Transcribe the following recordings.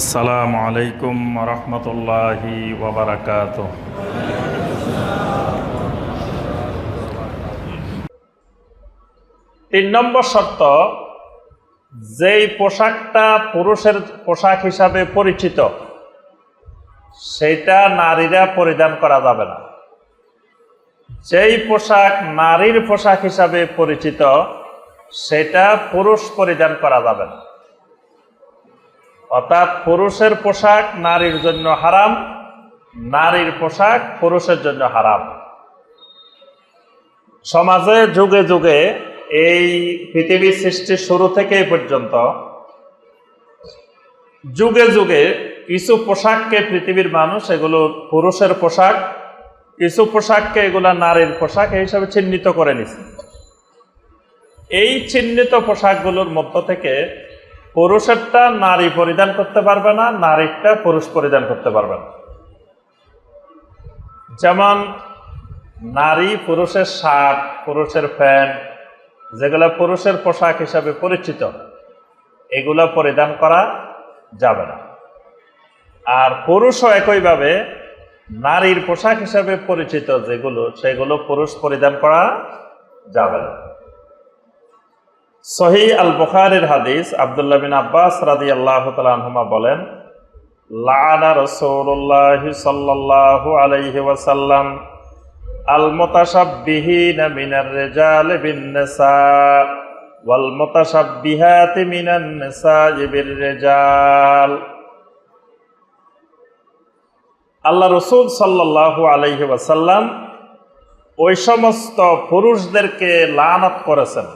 আসসালামু আলাইকুম রহমতুল্লাহি ওবরাকাত তিন নম্বর শর্ত, যেই পোশাকটা পুরুষের পোশাক হিসাবে পরিচিত সেটা নারীরা পরিধান করা যাবে না। যেই পোশাক নারীর পোশাক হিসাবে পরিচিত, সেটা পুরুষ পরিধান করা যাবে না। অর্থাৎ পুরুষের পোশাক নারীর জন্য হারাম, নারীর পোশাক পুরুষের জন্য হারাম। সমাজে যুগে যুগে এই পৃথিবীর সৃষ্টির শুরু থেকে পর্যন্ত যুগে যুগে কিছু পোশাককে পৃথিবীর মানুষ এগুলো পুরুষের পোশাক, কিছু পোশাককে এগুলা নারীর পোশাক হিসাবে চিহ্নিত করে নিছে। এই চিহ্নিত পোশাকগুলোর মধ্য থেকে পুরুষেরটা নারী পরিধান করতে পারবে না, নারীরটা পুরুষ পরিধান করতে পারবে না। যেমন নারী পুরুষের শার্ট, পুরুষের প্যান্ট, যেগুলো পুরুষের পোশাক হিসাবে পরিচিত, এগুলো পরিধান করা যাবে না। আর পুরুষও একইভাবে নারীর পোশাক হিসাবে পরিচিত যেগুলো, সেগুলো পুরুষ পরিধান করা যাবে না। সহি আল বুখারের হাদিস আবদুল্লাহ বিন আব্বাস রাদি আল্লাহ তালুমা বলেন লানা রসৌল্লাহ সাল্লাহ আলাইহি ওয়াসাল্লাম আল মোতাসাব্বিহিন মিনার রেজাল বিন নিসা ওয়াল নিসা বির রেজাল আল্লাহ রসুল সাল্লাহ ওই সমস্ত পুরুষদেরকে লানত করেছেন।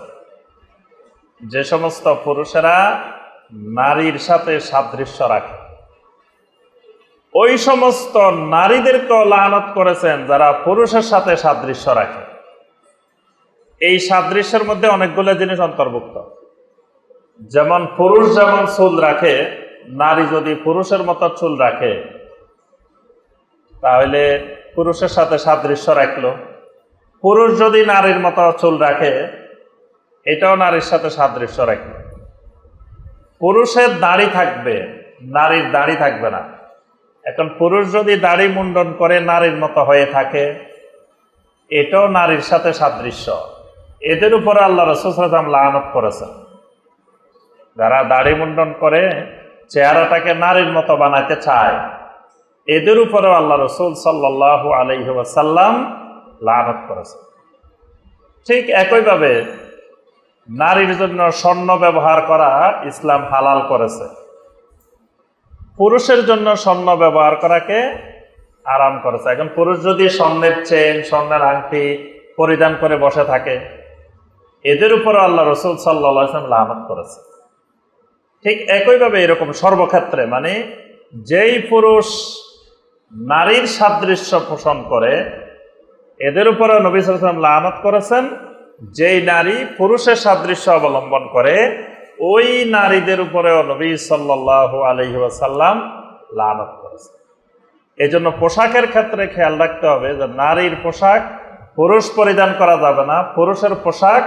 যে সমস্ত পুরুষেরা নারীর সাথে সাদৃশ্য রাখে, ওই সমস্ত নারীদেরকেও লানত করেছেন যারা পুরুষের সাথে সাদৃশ্য রাখে। এই সাদৃশ্যের মধ্যে অনেকগুলো জিনিস অন্তর্ভুক্ত। যেমন পুরুষ যেমন চুল রাখে, নারী যদি পুরুষের মতো চুল রাখে, তাহলে পুরুষের সাথে সাদৃশ্য রাখল। পুরুষ যদি নারীর মতো চুল রাখে এটাও নারীর সাথে সাদৃশ্য রাখে পুরুষের দাড়ি থাকবে, নারীর দাড়ি থাকবে না। এখন পুরুষ যদি দাড়ি মুন্ডন করে নারীর মতো হয়ে থাকে, এটাও নারীর সাথে সাদৃশ্য। এদের উপরে আল্লাহ রসুলাম লানত করেছেন। যারা দাড়ি মুন্ডন করে, চেহারাটাকে নারীর মতো বানাতে চায়, এদের উপরেও আল্লাহ রসুল সাল্লাহ আলহিহাসাল্লাম লানত করেছেন। ঠিক একইভাবে নারীর জন্য স্বর্ণ ব্যবহার করা ইসলাম হালাল করেছে। পুরুষের জন্য স্বর্ণ ব্যবহার করাকে আরাম করেছে। এখন পুরুষ যদি স্বর্ণের চেন স্বর্ণের আংটি পরিধান করে বসে থাকে, এদের উপর আল্লাহ রসুল সাল্লাম লানত করেছে। ঠিক একইভাবে এরকম সর্বক্ষেত্রে মানে যেই পুরুষ নারীর সাদৃশ্য পোষণ করে, এদের উপরে নবী সাল্লাম লানত করেছেন যেই নারী পুরুষের সাদৃশ্য অবলম্বন করে, ওই নারীদের উপরেও নবী সাল্লাহ আলহি ওয়াসাল্লাম লানত করেছে। এই জন্য পোশাকের ক্ষেত্রে খেয়াল রাখতে হবে যে নারীর পোশাক পুরুষ পরিধান করা যাবে না, পুরুষের পোশাক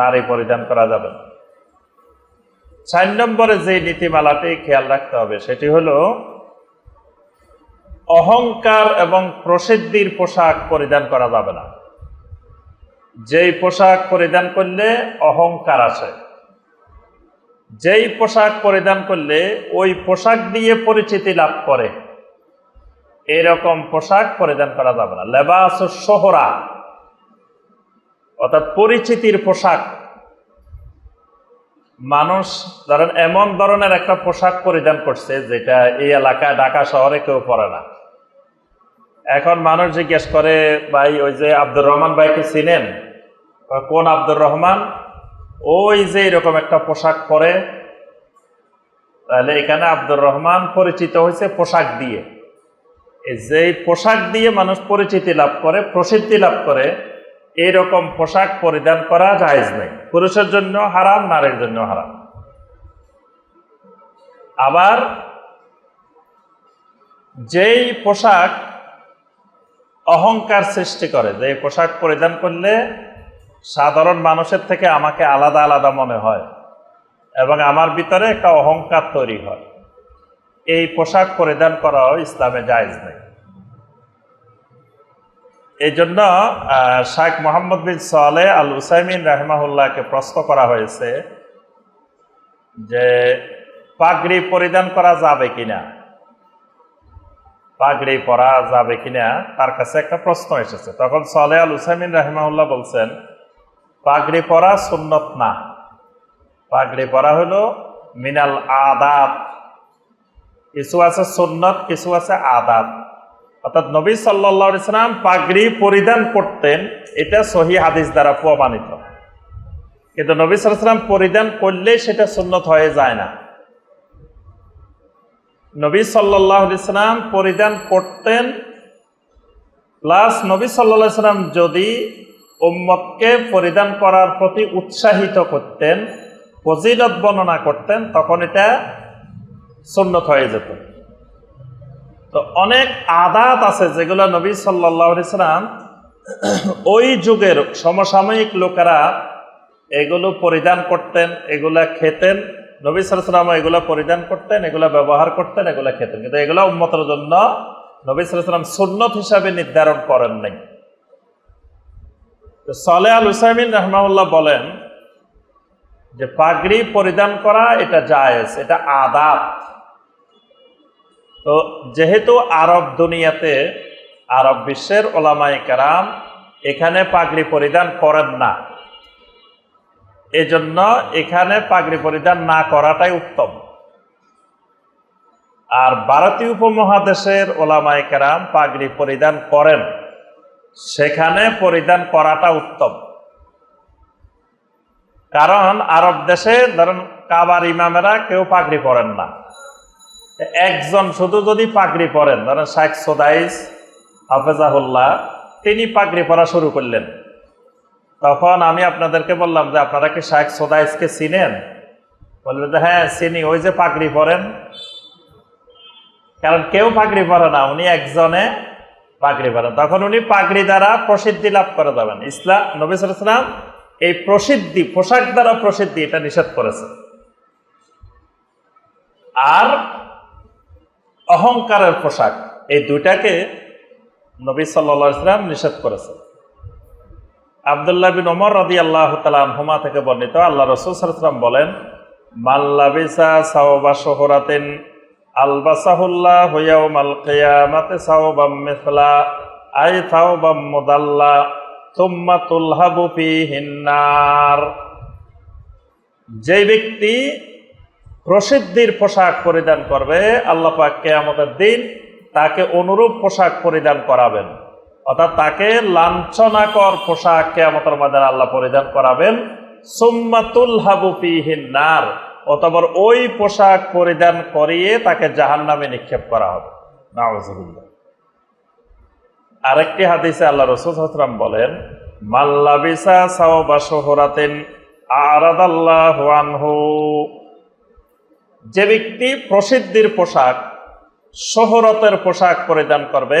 নারী পরিধান করা যাবে না। চার নম্বরে যে নীতিমালাটি খেয়াল রাখতে হবে সেটি হলো, অহংকার এবং প্রসিদ্ধির পোশাক পরিধান করা যাবে না। যেই পোশাক পরিধান করলে অহংকার আসে, যেই পোশাক পরিধান করলে ওই পোশাক দিয়ে পরিচিতি লাভ করে, এরকম পোশাক পরিধান করা যাবে না। লেবাস সোহরা, অর্থাৎ পরিচিতির পোশাক। মানুষ ধরেন এমন ধরনের একটা পোশাক পরিধান করছে যেটা এই এলাকায় ঢাকা শহরে কেউ পরে না। এখন মানুষ জিজ্ঞেস করে, ভাই, ওই যে আব্দুর রহমান ভাইকে চিনেন? কোন আব্দুর রহমান? ওই যে এরকম একটা পোশাক পরে। তাহলে এখানে আব্দুর রহমান পরিচিত হয়েছে পোশাক দিয়ে। যে পোশাক দিয়ে মানুষ পরিচিতি লাভ করে, প্রসিদ্ধি লাভ করে, এরকম পোশাক পরিধান করা জায়জ নেই। পুরুষের জন্য হারাম, নারীর জন্য হারাম। আবার, যেই পোশাক অহংকার সৃষ্টি করে। যে পোশাক পরিধান করলে সাধারণ মানুষের থেকে আমাকে আলাদা আলাদা মনে হয় এবং আমার ভিতরে একটা অহংকার তৈরি হয়। এই পোশাক পরিধান করাও ইসলামে জায়জ নেই। এই জন্য শাইখ মোহাম্মদ বিন সালে আল উসাইমিন রাহমাহুল্লাহকে প্রশ্ন করা হয়েছে যে পাগড়ি পরিধান করা যাবে কিনা? পাগড়ি পরা যাবে কিনা, তার কাছে একটা প্রশ্ন এসেছে। তখন সালে আল উসাইমিন রাহিমাহুল্লাহ বলছেন, পাগড়ি পরা সুন্নত না। পাগড়ি পরা হলো মিনাল আদাত কিছু আছে সুন্নত, কিছু আছে আদাত অর্থাৎ নবী সাল্লাহ ইসলাম পাগড়ি পরিধান করতেন, এটা সহি হাদিস দ্বারা প্রমাণিত। কিন্তু নবী সাল্লাম পরিধান করলে সেটা সুন্নত হয়ে যায় না। নবী সাল্লাহ ইসলাম পরিধান করতেন। প্লাস নবী সাল্লাহ ইসলাম যদি উম্মতকে পরিধান করার প্রতি উৎসাহিত করতেন, ফজিলত বর্ণনা করতেন, তখন এটা সুন্নত হয়ে যেত। তো অনেক আদাত আছে যেগুলো নবী সাল্লাহ ইসলাম ওই যুগের সমসাময়িক লোকেরা এগুলো পরিধান করতেন, এগুলা খেতেন। নবী সালাম এগুলা পরিধান করতেন, এগুলা ব্যবহার করতেন, এগুলো খেতেন। কিন্তু এগুলা উন্মতের জন্য নবী সালাম সুন্নত হিসাবে নির্ধারণ করেন নাই। তো সলে আল হুসাইমিন রহমাউল্লাহ বলেন যে পাগড়ি পরিধান করা এটা জায়েজ, এটা আদাত তো যেহেতু আরব দুনিয়াতে, আরব বিশ্বের ওলামাই কারাম এখানে পাগড়ি পরিধান করেন না এজন্য এখানে পাগড়ি পরিধান না করাটাই উত্তম। আর ভারতীয় উপমহাদেশের ওলামাই কেরাম পাগড়ি পরিধান করেন, সেখানে পরিধান করাটা উত্তম। কারণ আরব দেশে ধরেন কাবার ইমামেরা কেউ পাগড়ি পরেন না। একজন শুধু যদি পাগড়ি পরেন, ধরেন শাইখ সোদাইস, হাফেজাহুল্লাহ, তিনি পাগড়ি পরা শুরু করলেন। তখন আমি আপনাদেরকে বললাম যে, আপনারা কি শাহেখ সোদাইসকে চিনেন? বলবে যে হ্যাঁ চিনি। ওই যে পাগড়ি পরেন। কারণ কেউ পাগড়ি পরে না, উনি একজনে পাগড়ি পরেন তখন উনি পাগড়ি দ্বারা প্রসিদ্ধি লাভ করে যাবেন। ইসলাম, নবী ইসলাম এই প্রসিদ্ধি, পোশাক দ্বারা প্রসিদ্ধি এটা নিষেধ করেছে। আর অহংকারের পোশাক, এই দুইটাকে নবী সাল্লা ইসলাম নিষেধ করেছে। আবদুল্লাহ বিন ওমর রদি আল্লাহ হুমা থেকে বর্ণিত, আল্লাহ রসুল সালাম বলেন মাল্লাবিসা সাওবা আই হিন্নার যে ব্যক্তি প্রসিদ্ধির পোশাক পরিধান করবে, আল্লাহ পাক কেয়ামতের দিন তাকে অনুরূপ পোশাক পরিধান করাবেন। অর্থাৎ তাকে লাঞ্ছনাকর পোশাক কেয়ামতের ময়দানে আল্লাহ পরিধান করাবেন। সুম্মাতুল হাবুপিহিনার অতপর ওই পোশাক পরিধান করিয়ে তাকে জাহান নামে নিক্ষেপ করা হবে। নাওয়াজুল্লাহ আরেকটি হাদিসে আল্লাহ রসুল হাসরাম বলেন মাল্লাবিসা যে ব্যক্তি প্রসিদ্ধির পোশাক, শহরতের পোশাক পরিধান করবে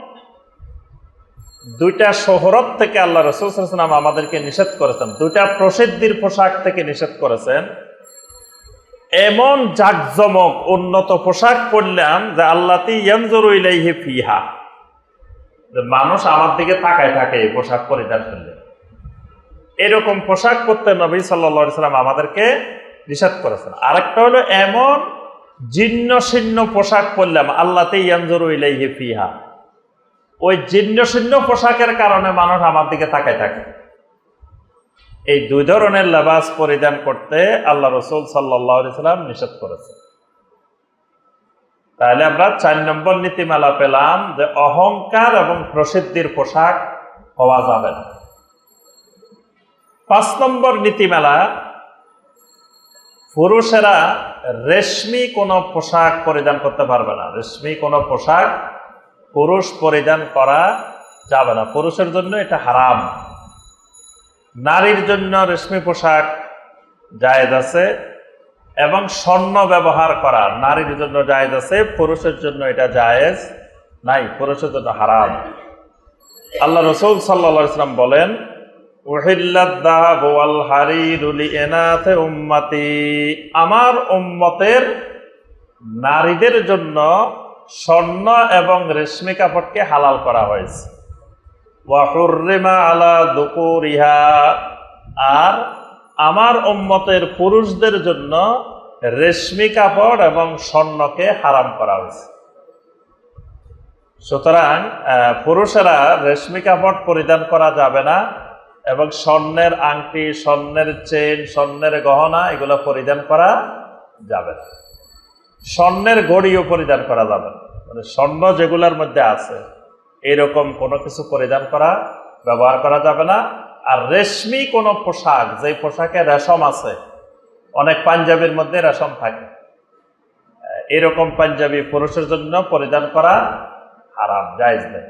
দুইটা শহরত থেকে আল্লাহ রসুলাম আমাদেরকে নিষেধ করেছেন। দুইটা প্রসিদ্ধির পোশাক থেকে নিষেধ করেছেন। এমন জাকজমক উন্নত পোশাক পরলাম যে ইয়ানজরুইলাইহি ফিহা। মানুষ আমার দিকে তাকায় থাকে এই পোশাক পরিধান করলে। এরকম পোশাক পরতে নবী সাল্লা সাল্লাম আমাদেরকে নিষেধ করেছেন। আরেকটা হলো এমন জীর্ণ শীর্ণ পোশাক পরলাম, আল্লাতে ইয়ানজরুইলাইহি ফিহা। ওই জীর্ণ শীর্ণ পোশাকের কারণে মানুষ আমার দিকে তাকায় থাকে। এই দুই ধরনের লেবাস পরিধান করতে আল্লাহ রসুল সাল্লাম নিষেধ করেছে তাহলে আমরা চার নম্বর নীতিমালা পেলাম যে অহংকার এবং প্রসিদ্ধির পোশাক হওয়া যাবে না। পাঁচ নম্বর নীতিমালা, পুরুষেরা রেশমি কোনো পোশাক পরিধান করতে পারবে না। রেশমি কোনো পোশাক পুরুষ পরিধান করা যাবে না। পুরুষের জন্য এটা হারাম। নারীর জন্য রেশমি পোশাক জায়েজ আছে এবং স্বর্ণ ব্যবহার করা নারীর জন্য জায়েজ আছে, পুরুষের জন্য এটা জায়েজ নাই, পুরুষের জন্য হারাম। আল্লাহ রসুল সাল্লা ইসলাম বলেন আমার উম্মতের নারীদের জন্য স্বর্ণ এবং রেশমি কাপড়কে হালাল করা হয়েছে। আলা আর আমার উম্মতের পুরুষদের জন্য রেশমি কাপড় এবং স্বর্ণকে হারাম করা হয়েছে। সুতরাং পুরুষেরা রেশমি কাপড় পরিধান করা যাবে না এবং স্বর্ণের আংটি, স্বর্ণের চেন স্বর্ণের গহনা এগুলো পরিধান করা যাবে না। স্বর্ণের গড়িও পরিধান করা যাবে মানে স্বর্ণ যেগুলোর মধ্যে আছে, এরকম কোনো কিছু পরিধান করা, ব্যবহার করা যাবে না। আর রেশমি কোনো পোশাক যে পোশাকে রেশম আছে, অনেক পাঞ্জাবির মধ্যে রেশম থাকে। এরকম পাঞ্জাবি পুরুষের জন্য পরিধান করা হারাম, জায়েজ নেই।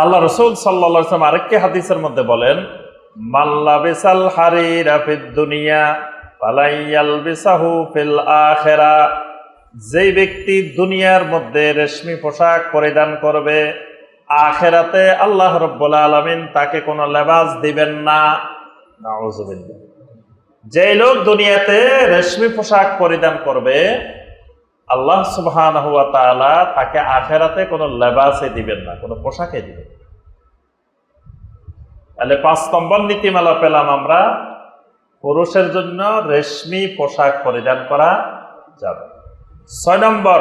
আল্লাহ রসুল সাল্লাম আরেকটি হাদিসের মধ্যে বলেন মাল্লা বিসাল হারির আফিদ দুনিয়া ফিল আখেরা। যেই ব্যক্তি দুনিয়ার মধ্যে রেশমি পোশাক পরিধান করবে, আখেরাতে আল্লাহ রব্বুল আলমিন তাকে কোনো লেবাস দিবেন না। যেই লোক দুনিয়াতে রেশমি পোশাক পরিধান করবে, আল্লাহ সুবহান তাকে আখেরাতে কোনো লেবাসে দিবেন না, কোনো পোশাকে দিবেন তাহলে পাঁচ নম্বর নীতিমালা পেলাম আমরা। পুরুষের জন্য রেশমি পোশাক পরিধান করা যাবে। ছয় নম্বর,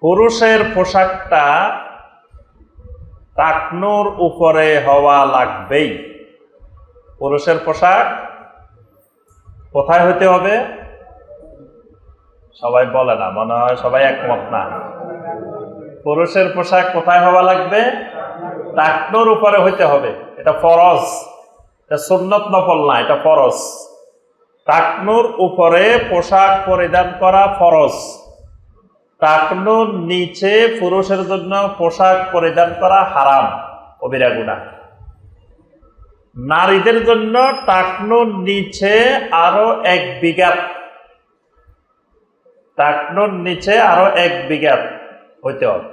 পুরুষের পোশাকটা টাকনুর উপরে হওয়া লাগবেই। পুরুষের পোশাক কোথায় হতে হবে? সবাই বলে না, মনে হয় সবাই একমত না। পুরুষের পোশাক কোথায় হওয়া লাগবে? টাকনুর উপরে হইতে হবে। এটা ফরজ। এটা সুন্নত নফল না, এটা ফরজ। টাকনুর উপরে পোশাক পরিধান করা ফরজ। টাকনুর নিচে পুরুষের জন্য পোশাক পরিধান করা হারাম, কবিরা গুণা। নারীদের জন্য টাকনুর নিচে আরও এক বিঘাত। টাকনুর নিচে আরও এক বিঘাত হইতে হবে।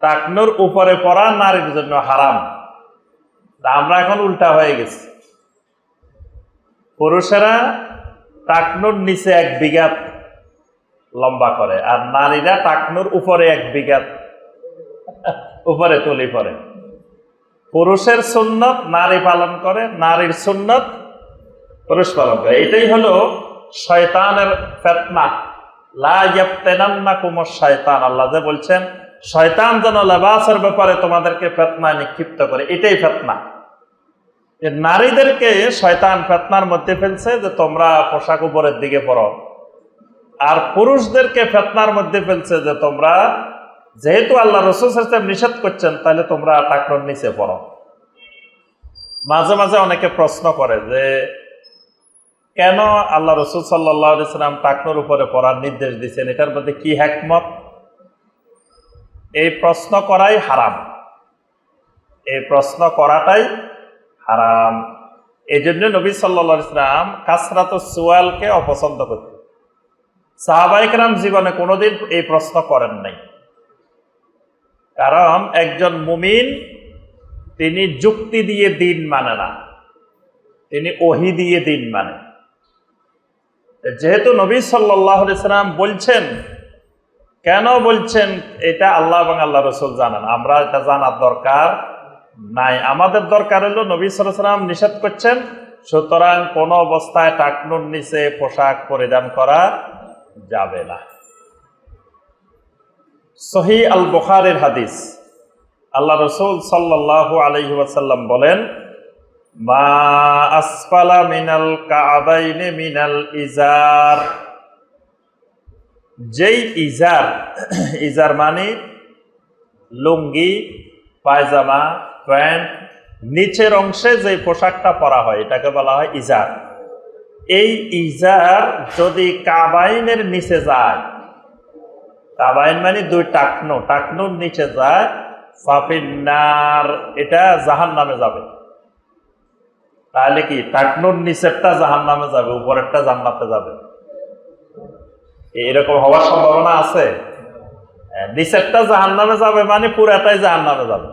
টাকনুর উপরে পড়া নারীর জন্য হারাম। আমরা এখন উল্টা হয়ে গেছি। পুরুষেরা টাকনুর নিচে এক বিঘাত লম্বা করে, আর নারীরা টাকনুর উপরে এক বিঘাত উপরে তুলি পরে পুরুষের সুন্নত নারী পালন করে, নারীর সুন্নত পুরুষ পালন করে। এটাই হলো শয়তানের ফেতনা। লা ইয়াফতেনান্না কুমুর শয়তান, আল্লাহ যে বলছেন, শয়তান যেন লেবাসের ব্যাপারে তোমাদেরকে ফেতনা নিক্ষিপ্ত করে। এটাই ফেতনা। যে নারীদেরকে শয়তান ফেতনার মধ্যে ফেলছে যে তোমরা পোশাক উপরের দিকে পড়ো। আর পুরুষদেরকে ফেতনার মধ্যে ফেলছে যে তোমরা, যেহেতু আল্লাহ রসুল সাহেব নিষেধ করছেন, তাহলে তোমরা টাকরর নিচে পড়ো। মাঝে মাঝে অনেকে প্রশ্ন করে যে, কেন আল্লাহ রসুল সাল্লাহ সাল্লাম টাকনোর উপরে পড়ার নির্দেশ দিচ্ছেন? এটার মধ্যে কি হ্যাকমত এই প্রশ্ন করাই হারাম। এই প্রশ্ন করাটাই হারাম। এই জন্য নবী সাল্লা ইসলাম কাসরাত সুয়ালকে অপছন্দ করতেন। সাহাবাইকরাম জীবনে কোনোদিন এই প্রশ্ন করেন নাই। কারণ একজন মুমিন, তিনি যুক্তি দিয়ে দিন মানে না। তিনি ওহি দিয়ে দিন মানে। যেহেতু নবী সাল্লাম বলছেন, কেন বলছেন, এটা আল্লাহ এবং আল্লাহ রসুল জানান। আমরা এটা জানার দরকার নাই। আমাদের দরকার হলো নবী সাল্লাম নিষেধ করছেন, সুতরাং কোন অবস্থায় টাকনুর নিচে পোশাক পরিধান করা যাবে না। সহি আল বখারের হাদিস। আল্লাহ রসুল সাল্লাহ আলহি বলেন, মা আসফালা মিনাল কাবাইনে মিনাল ইজার। যেই ইজার ইজার মানে লুঙ্গি, পায়জামা প্যান্ট নিচের অংশে যে পোশাকটা পরা হয় এটাকে বলা হয় ইজার। এই ইজার যদি কাবাইনের নিচে যায় কাবাইন মানে দুই টাকনো টাকনোর নিচে যায় ফাফিন্নার এটা জাহান নামে যাবে। তাহলে কি টাকনুর নিচেরটা জাহান নামে যাবে উপরেরটা জান্নাতে যাবে? এরকম হওয়ার সম্ভাবনা আছে? হ্যাঁ, নিচেরটা জাহান নামে যাবে মানে পুরাটাই জাহান নামে যাবে।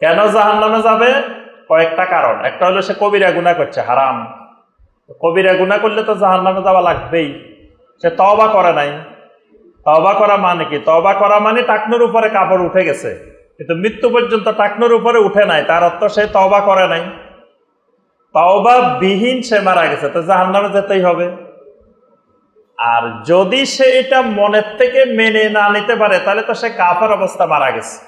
কেন জাহান নামে যাবে? কয়েকটা কারণ। একটা হলো সে কবিরা গুণা করছে, হারাম। কবিরা গুণা করলে তো জাহান নামে যাওয়া লাগবেই। সে তবা করে নাই। তবা করা মানে কি? তবা করা মানে টাকনোর উপরে কাপড় উঠে গেছে। কিন্তু মৃত্যু পর্যন্ত টাকনোর উপরে উঠে নাই, তার অর্থ সে তবা করে নাই। তবা বিহীন সে মারা গেছে, তো জাহান নামে যেতেই হবে। আর যদি সে এটা মনের থেকে মেনে না নিতে পারে, তাহলে তো সে কাফের অবস্থা মারা গেছে।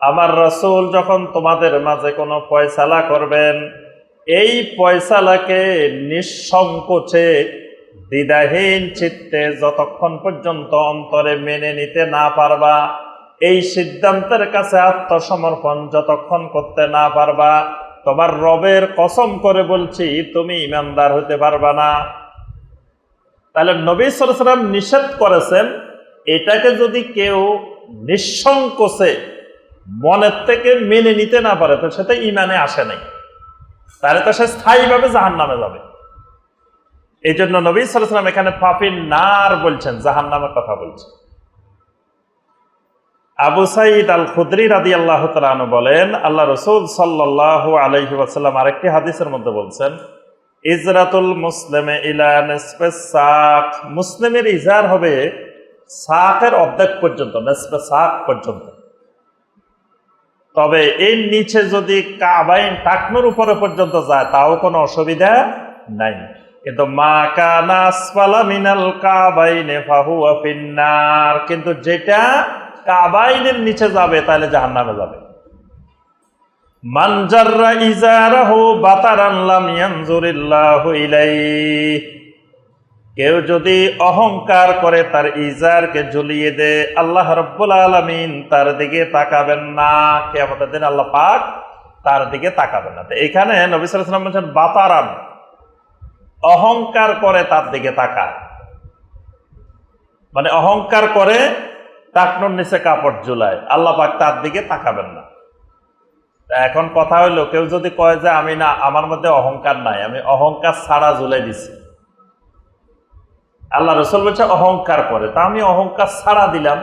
আমার রসুল যখন তোমাদের মাঝে কোনো ফয়সালা করবেন, এই ফয়সালাকে নিঃসংকোচে, দ্বিধাহীন চিত্তে যতক্ষণ পর্যন্ত অন্তরে মেনে নিতে না পারবা, এই সিদ্ধান্তের কাছে আত্মসমর্পণ যতক্ষণ করতে না পারবা, তোমার রবের কসম করে বলছি, তুমি ইমানদার হতে পারবা না। তাহলে নবী সালাম নিষেধ করেছেন, এটাকে যদি কেউ নিঃসংকোচে মনের থেকে মেনে নিতে না পারে, তো সেটা ইমানে আসে নাই। তাহলে তো সে স্থায়ীভাবে জাহান নামে যাবে। এই জন্য নবী সালাম এখানে পাপির নার বলছেন জাহান নামের কথা বলছেন। আবু সাইদ আল খুদ্রি রাদি আল্লাহ তালু বলেন, আল্লাহ রসুল সাল্লাহ আলহি ওয়াসাল্লাম আরেকটি হাদিসের মধ্যে বলছেন, ইজরাতুল মুসলিমে ইলা নেসপে সাক। মুসলিমের ইজার হবে সাকের অর্ধেক পর্যন্ত নেসপে সাক পর্যন্ত। তবে এর নিচে যদি কাবাইন টাকনুর উপরে পর্যন্ত যায়, তাও কোনো অসুবিধা নাই। কিন্তু মা কানা আসফালা মিনাল কাবাইনে ফাহুয়া ফিন্নার। কিন্তু যেটা কাবাইনের নিচে যাবে, তাহলে জাহান্নামে যাবে। মানজাররা ইজারাহু বাতারান লাম ইয়ানজুরিল্লাহু ইলাইহি। কেউ যদি অহংকার করে তার ইজারকে ঝুলিয়ে দে আল্লাহ রব্বুল আলমিন তার দিকে তাকাবেন না। কে আমাদের দিন আল্লাহ পাক তার দিকে তাকাবেন না। এখানে নবী সালাম বলছেন বাতারান অহংকার করে তার দিকে তাকায় মানে অহংকার করে টাকনুর নিচে কাপড় ঝুলায়, আল্লাহ পাক তার দিকে তাকাবেন না। এখন কথা হইল, কেউ যদি কয় যে, আমি না, আমার মধ্যে অহংকার নাই, আমি অহংকার ছাড়া ঝুলাই দিছি। আল্লাহ রসুল বলছে, অহংকার করে। তা আমি অহংকার ছাড়া দিলাম।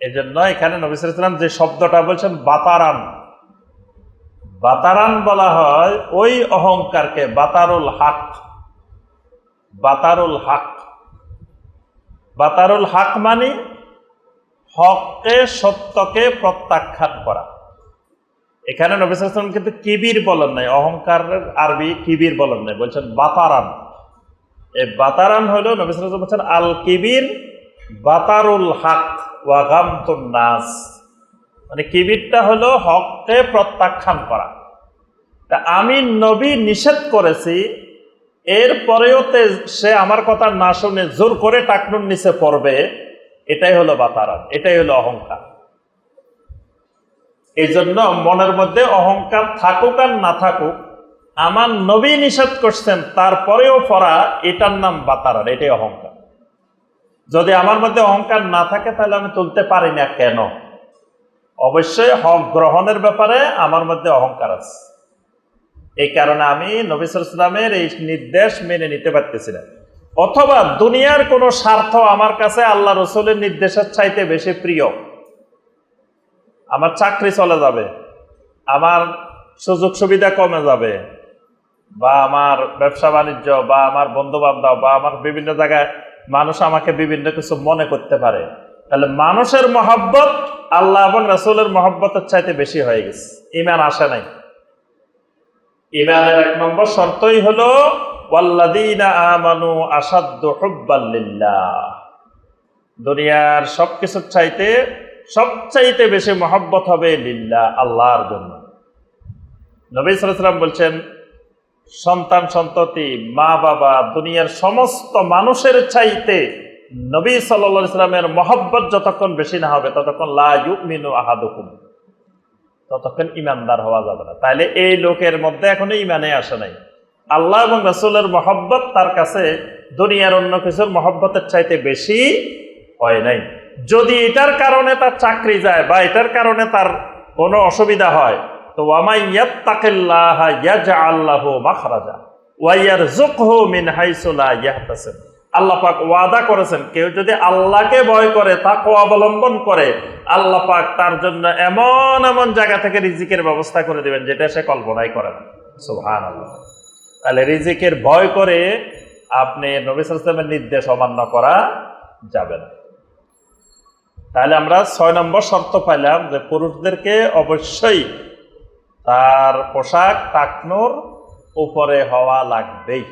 এই জন্য এখানে নবিসাম যে শব্দটা বলছেন, বাতারান। বাতারান বলা হয় ওই অহংকারকে, বাতারুল হাক। বাতারুল হাক। বাতারুল হাক মানে হককে, সত্যকে প্রত্যাখ্যান করা। এখানে নবিসাম কিন্তু কিবির বলেন নাই, অহংকারের আরবি কিবির বলেন নাই, বলছেন বাতারান। এই বাতারান হলো নবিসাম বলছেন আল কিবির বাতারুল হাক ওয়াগামতুন নাস। মানে কিবিরটা হলো হককে প্রত্যাখ্যান করা। তা আমি নবী নিষেধ করেছি, এরপরেও তে সে আমার কথা না শুনে জোর করে টাকনুর নিচে পড়বে, এটাই হলো বাতারান, এটাই হলো অহংকার। এই জন্য মনের মধ্যে অহংকার থাকুক আর না থাকুক আমার নবী নিষেধ করছেন, তারপরেও পড়া, এটার নাম বাতারার, এটাই অহংকার। যদি আমার মধ্যে অহংকার না থাকে, তাহলে আমি তুলতে পারি না কেন? অবশ্যই হক গ্রহণের ব্যাপারে আমার মধ্যে অহংকার আছে। এই কারণে আমি নবিসামের এই নির্দেশ মেনে নিতে পারতেছি না। অথবা দুনিয়ার কোনো স্বার্থ আমার কাছে আল্লাহ রসুলের নির্দেশের চাইতে বেশি প্রিয়। আমার চাকরি চলে যাবে। আমার সুযোগ সুবিধা কমে যাবে। বা আমার ব্যবসা বাণিজ্য বা আমার বন্ধু বান্ধব বা আমার বিভিন্ন জায়গায় মানুষ আমাকে বিভিন্ন কিছু মনে করতে পারে। তাহলে মানুষের মহাব্বত আল্লাহ এবং রাসুলের মহাব্বতের চাইতে বেশি হয়ে গেছে। ইমান আসে নাই। ইমানের এক নম্বর শর্তই হলো আমানু দুনিয়ার সবকিছুর চাইতে সবচাইতে বেশি মহব্বত হবে লিল্লা আল্লাহর জন্য। নবী সালাম বলছেন সন্তান সন্ততি, মা বাবা, দুনিয়ার সমস্ত মানুষের চাইতে নবী সাল্লা সাল্লামের মহব্বত যতক্ষণ বেশি না হবে, ততক্ষণ লা ইউমিনু আহাদুকুম। ততক্ষণ ইমানদার হওয়া যাবে না। তাইলে এই লোকের মধ্যে এখনও ইমানে আসে নাই। আল্লাহ এবং রসুলের মহব্বত তার কাছে দুনিয়ার অন্য কিছুর মহব্বতের চাইতে বেশি হয় নাই। যদি এটার কারণে তার চাকরি যায় বা এটার কারণে তার কোনো অসুবিধা হয় তো ওয়ামাই ইয়াত্তাকিল্লাহ ইয়াজআল্লাহু মাখরাজা, ওয়া ইয়ারযুকহু মিন হাইসু লা আল্লাহ ওয়াদা করেছেন, কেউ যদি আল্লাহকে ভয় করে তাকে অবলম্বন করে, আল্লাহ পাক তার জন্য এমন এমন জায়গা থেকে রিজিকের ব্যবস্থা করে দিবেন, যেটা সে কল্পনাই করে না। আল্লাহ তাহলে রিজিকের ভয় করে আপনি নবী সালামের নির্দেশ অমান্য করা যাবে না। তাহলে আমরা ছয় নম্বর শর্ত পাইলাম যে পুরুষদেরকে অবশ্যই তার পোশাক টাকনোর উপরে হওয়া লাগবেই।